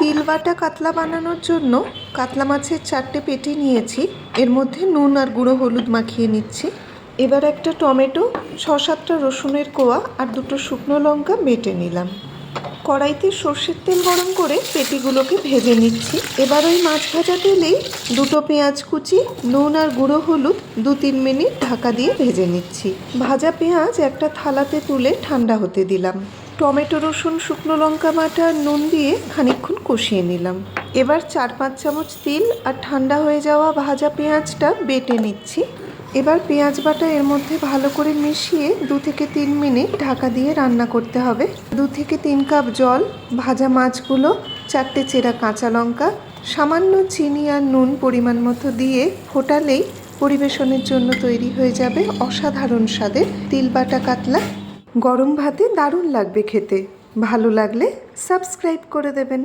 তিল বাটা কাতলা বানানোর জন্য কাতলা মাছের চারটে পেটি নিয়েছি। এর মধ্যে নুন আর গুঁড়ো হলুদ মাখিয়ে নিচ্ছি। এবার একটা টমেটো ছ সাতটা রসুনের কোয়া আর দুটো শুকনো লঙ্কা বেটে নিলাম। কড়াইতে সর্ষের তেল গরম করে পেটিগুলোকে ভেজে নিচ্ছি। এবার ওই মাছ ভাজা তেলেই দুটো পেঁয়াজ কুচি, নুন আর গুঁড়ো হলুদ দু তিন মিনিট ঢাকা দিয়ে ভেজে নিচ্ছি। ভাজা পেঁয়াজ একটা থালাতে তুলে ঠান্ডা হতে দিলাম। টমেটো, রসুন, শুকনো লঙ্কা, বাটা, নুন দিয়ে খানিকক্ষণ কষিয়ে নিলাম। এবার চার পাঁচ চামচ তিল আর ঠান্ডা হয়ে যাওয়া ভাজা পেঁয়াজটা বেটে নিচ্ছি। এবার পেঁয়াজ বাটা এর মধ্যে ভালো করে মিশিয়ে দু থেকে তিন মিনিট ঢাকা দিয়ে রান্না করতে হবে। দু থেকে তিন কাপ জল, ভাজা মাছগুলো, চারটে চেরা কাঁচা লঙ্কা, সামান্য চিনি আর নুন পরিমাণ মতো দিয়ে ফোটালেই পরিবেশনের জন্য তৈরি হয়ে যাবে অসাধারণ স্বাদের তিল বাটা কাতলা। গরম ভাতে দারুণ লাগবে খেতে। ভালো লাগলে সাবস্ক্রাইব করে দেবেন।